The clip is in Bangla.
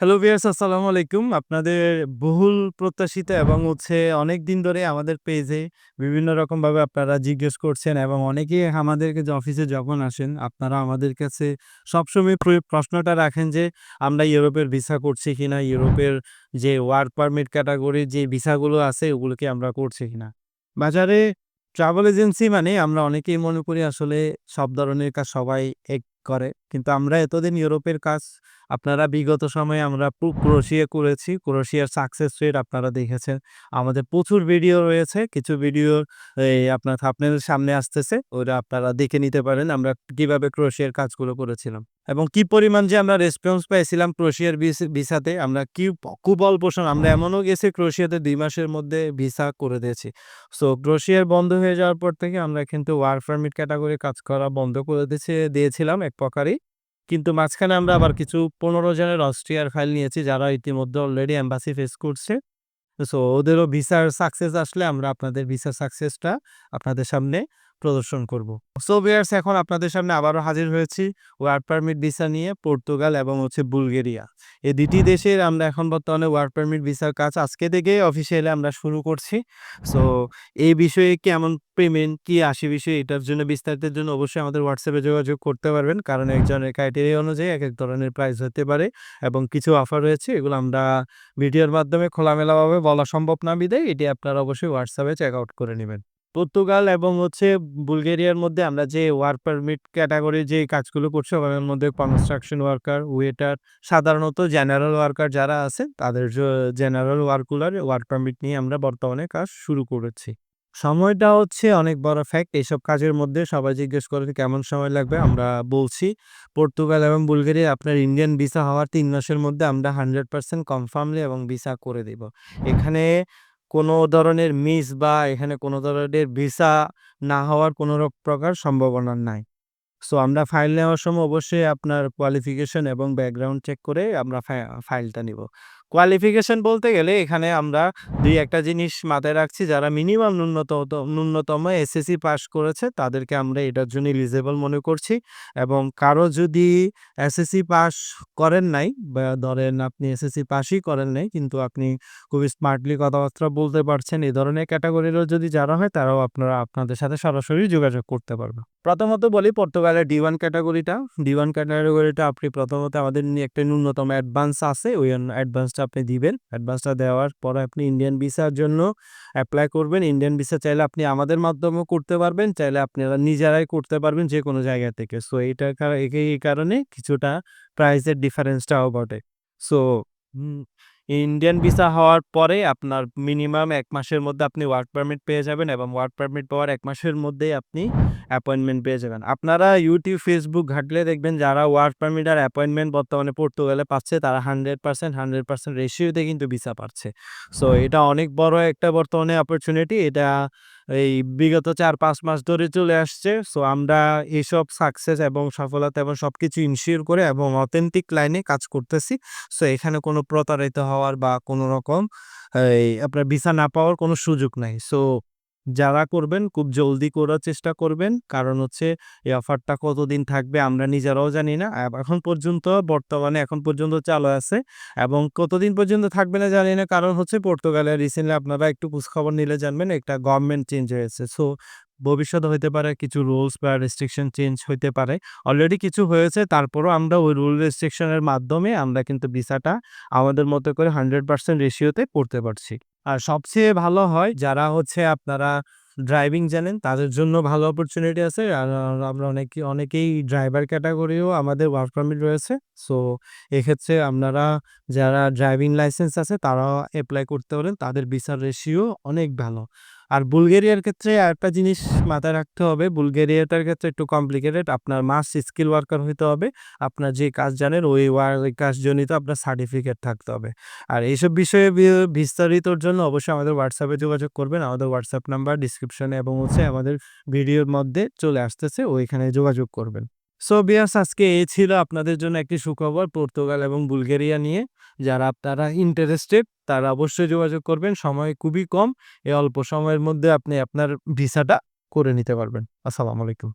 হ্যালো ভিউয়ার্স, আসসালামু আলাইকুম। আপনাদের বহুল প্রত্যাশিত এবং হচ্ছে অনেক দিন ধরে আমাদের পেজে বিভিন্ন রকমভাবে আপনারা জিজ্ঞেস করছেন এবং অনেকেই আমাদেরকে যে অফিসে যখন আসেন, আপনারা আমাদের কাছে সবসময় প্রশ্নটা রাখেন যে, আমরা ইউরোপের ভিসা করছি কিনা? ইউরোপের যে ওয়ার্ক পারমিট ক্যাটাগরির যে ভিসাগুলো আছে, ওগুলোকে আমরা করছি কিনা? বাজারে ট্রাভেল এজেন্সি মানে আমরা অনেকেই মনে করি আসলে সব ধরনের কাজ সবাই এক করে। কিন্তু আমরা এতদিন ইউরোপের কাজ, আপনারা বিগত সময়ে আমরা ক্রোশিয়া করেছি। ক্রোশিয়ার সাকসেস রেট আপনারা দেখেছেন। আমাদের প্রচুর ভিডিও রয়েছে। কিছু ভিডিও এই আপনার থাম্বনেইলের সামনে আসতেছে। ওরা আপনারা দেখে নিতে পারেন। আমরা কীভাবে ক্রোশিয়ার কাজগুলো করেছিলাম। এবং কি পরিমাণ যে আমরা রেসপন্স পেয়েছিলাম ক্রোশিয়ার ভিস ভিসাতে, আমরা কি খুব অল্প সময়, আমরা এমনও গেছি ক্রোশিয়াতে দুই মাসের মধ্যে ভিসা করে দিয়েছি। সো ক্রোশিয়ার বন্ধ হয়ে যাওয়ার পর থেকে আমরা কিন্তু ওয়ার্ক পারমিট ক্যাটাগরি কাজ করা বন্ধ করে দিয়েছি দিয়েছিলাম এক প্রকারই। কিন্তু মাঝখানে আমরা আবার কিছু ১৫ জনের অস্ট্রিয়ার ফাইল নিয়েছি, যারা ইতিমধ্যে অলরেডি অ্যাম্বাসি ফেস করছে। সো ওদেরও ভিসার সাকসেস আসলে আমরা আপনাদের ভিসার সাকসেসটা আপনাদের সামনে প্রদর্শন করব। সো ভিউয়ার্স এখন আপনাদের সামনে আবারও হাজির হয়েছি ওয়ার্ক পারমিট ভিসা নিয়ে পর্তুগাল এবং হচ্ছে বুলগেরিয়া। এই ২ টি দেশের আমরা এখন বর্তমানে ওয়ার্ক পারমিট ভিসার কাজ আজকে থেকেই অফিসিয়ালি আমরা শুরু করছি। সো এই বিষয়ে কেমন পেমেন্ট, কি আসে বিষয় এটার জন্য বিস্তারিতের জন্য অবশ্যই আমাদের হোয়াটসঅ্যাপে যোগাযোগ করতে পারবেন। কারণ একজনের ক্রাইটেরিয়া অনুযায়ী এক এক ধরনের প্রাইস হতে পারে এবং কিছু অফার রয়েছে এগুলো আমরা ভিডিওর মাধ্যমে খোলামেলাভাবে বলা সম্ভব না বিধায় এটি আপনারা অবশ্যই হোয়াটসঅ্যাপে চেক আউট করে নিবেন। পর্তুগাল এবং হচ্ছে বুলগেরিয়ার মধ্যে আমরা যে ওয়ার্ক পারমিট ক্যাটাগরি যে কাজগুলো করছি ওগুলোর মধ্যে কনস্ট্রাকশন ওয়ার্কার, ওয়েটার সাধারণত জেনারেল ওয়ার্কার যারা আছে তাদের জেনারেল ওয়ার্কগুলার ওয়ার্ক পারমিট নিয়ে আমরা বর্তমানে কাজ শুরু করেছি। সময়টা হচ্ছে অনেক বড় ফ্যাক্ট। এইসব কাজের মধ্যে সবাই জিজ্ঞেস করে কেমন সময় লাগবে? আমরা বলছি পর্তুগাল এবং বুলগেরিয়া আপনার ইন্ডিয়ান ভিসা হওয়ার তিন মাসের মধ্যে আমরা 100% কনফার্মলি এবং ভিসা করে দিব। এখানে কোনো ধরনের মিস বা এখানে কোনো ধরনের ভিসা না হওয়ার কোনো প্রকার সম্ভাবনা নাই। সো, আমরা ফাইল নেওয়ার সময় অবশ্যই আপনার কোয়ালিফিকেশন এবং ব্যাকগ্রাউন্ড চেক করে আমরা ফাইলটা নিব। কোয়ালিফিকেশন বলতে গেলে এখানে আমরা দুই একটা জিনিস মাথায় রাখছি, যারা মিনিমাম ন্যূনতত, ন্যূনতম এসএসসি পাস করেছে, তাদেরকে আমরা এটার জন্য ইলিজেবল মনে করছি এবং কারও যদি এসএসসি পাস করেন নাই, বা ধরেন আপনি এসএসসি পাসই করেন নাই, কিন্তু আপনি খুবই স্মার্টলি কথাবার্তা বলতে পারছেন এই ধরনের ক্যাটেগরিরও যদি যারা হয়, তারাও আপনারা, আপনাদের সাথে সরাসরি যোগাযোগ করতে পারবে। প্রথমত বলি পর্তুগালের ডি1 ক্যাটেগরিটা। ডি1 ক্যাটাগরিটা আপনি প্রথমত আমাদের একটা ন্যূনতম অ্যাডভান্স আছে ওই অ্যাডভান্সটা আপনি দিবেন। অ্যাডভান্সটা দেওয়ার পরে আপনি ইন্ডিয়ান ভিসার জন্য অ্যাপ্লাই করবেন। ইন্ডিয়ান ভিসা চাইলে আপনি আমাদের মাধ্যমেও করতে পারবেন, চাইলে আপনারা নিজেরাই করতে পারবেন যে কোনো জায়গা থেকে। সো এইটার কার এই কারণে কিছুটা প্রাইসের ডিফারেন্সটাও বটে সো ইন্ডিয়ান ভিসা হওয়ার পরে আপনার মিনিমাম এক মাসের মধ্যে আপনি ওয়ার্ক পারমিট পেয়ে যাবেন এবং ওয়ার্ক পারমিট পাওয়ার এক মাসের মধ্যেই আপনি অ্যাপয়েন্টমেন্ট পেয়ে যাবেন। আপনারা ইউটিউব ফেসবুক ঘাটলে দেখবেন যারা ওয়ার্ক পারমিট আর অ্যাপয়েন্টমেন্ট বর্তমানে পর্তুগালে পাচ্ছে, তারা 100% 100% রেশিওতে কিন্তু ভিসা পাচ্ছে। সো এটা অনেক বড় একটা বর্তমানে অপরচুনিটি। এটা এই বিগত ৪-৫ মাস ধরে চলে আসছে। সো আমরা এইসব সাকসেস এবং সফলতা এবং সব কিছু ইনশিওর করে এবং অথেন্টিক লাইনে কাজ করতেছি। সো এখানে কোনো প্রতারিত হওয়ার বা কোনো রকম, এই আপনার ভিসা না পাওয়ার কোনো সুযোগ নাই। সো যারা করবেন, খুব জলদি করার চেষ্টা করবেন। কারণ হচ্ছে, এই অফারটা কতদিন থাকবে আমরা নিজেরাও জানি না। এখন পর্যন্ত বর্তমানে এখন পর্যন্ত চালু আছে এবং কতদিন পর্যন্ত থাকবে না জানি না। কারণ হচ্ছে, পর্তুগালে রিসেন্টলি আপনারা একটু খোঁজখবর নিলে জানবেন, একটা গভর্নমেন্ট চেঞ্জ হয়েছে। সো ভবিষ্যতে হইতে পারে কিছু রুলস বা রেস্ট্রিকশন চেঞ্জ হইতে পারে। অলরেডি কিছু হয়েছে, তারপরও আমরা ওই রুল রেস্ট্রিকশন এর মাধ্যমে আমরা কিন্তু ভিসাটা আমাদের মতো করে 100% রেশিওতে করতে পারছি। আর সবচেয়ে ভালো হয় যারা হচ্ছে আপনারা ড্রাইভিং জানেন, তাদের জন্য ভালো অপরচুনিটি আছে। আর আমরা অনেকে, অনেকেই ড্রাইভার ক্যাটাগরিও আমাদের ওয়ার্ক পারমিট রয়েছে। সো এক্ষেত্রে আপনারা যারা ড্রাইভিং লাইসেন্স আছে, তারাও অ্যাপ্লাই করতে পারেন। তাদের ভিসার রেশিও অনেক ভালো। আর বুলগেরিয়ার ক্ষেত্রে আরেকটা জিনিস মাথায় রাখতে হবে, বুলগেরিয়াটার ক্ষেত্রে একটু কমপ্লিকেটেড। আপনার মাস্ট স্কিল ওয়ার্কার হইতে হবে। আপনার যে কাজ জানেন ওই কাজজনিত আপনার সার্টিফিকেট থাকতে হবে। আর এইসব বিষয়ে বিস্তারিতর জন্য অবশ্যই আমাদের হোয়াটসঅ্যাপে যোগাযোগ করবেন। আমাদের হোয়াটসঅ্যাপ নাম্বার ডিসক্রিপশনে এবং হচ্ছে আমাদের ভিডিওর মধ্যে চলে আসতেছে ওইখানে যোগাযোগ করবেন। সো ভিউয়ার্স আজকে এই ছিল আপনাদের জন্য একটি সুখবর পর্তুগাল এবং বুলগেরিয়া নিয়ে। যারা আপনারা ইন্টারেস্টেড তারা অবশ্যই যোগাযোগ করবেন। সময় খুবই কম। এই অল্প সময়ের মধ্যে আপনি আপনার ভিসাটা করে নিতে পারবেন। আসসালামু আলাইকুম।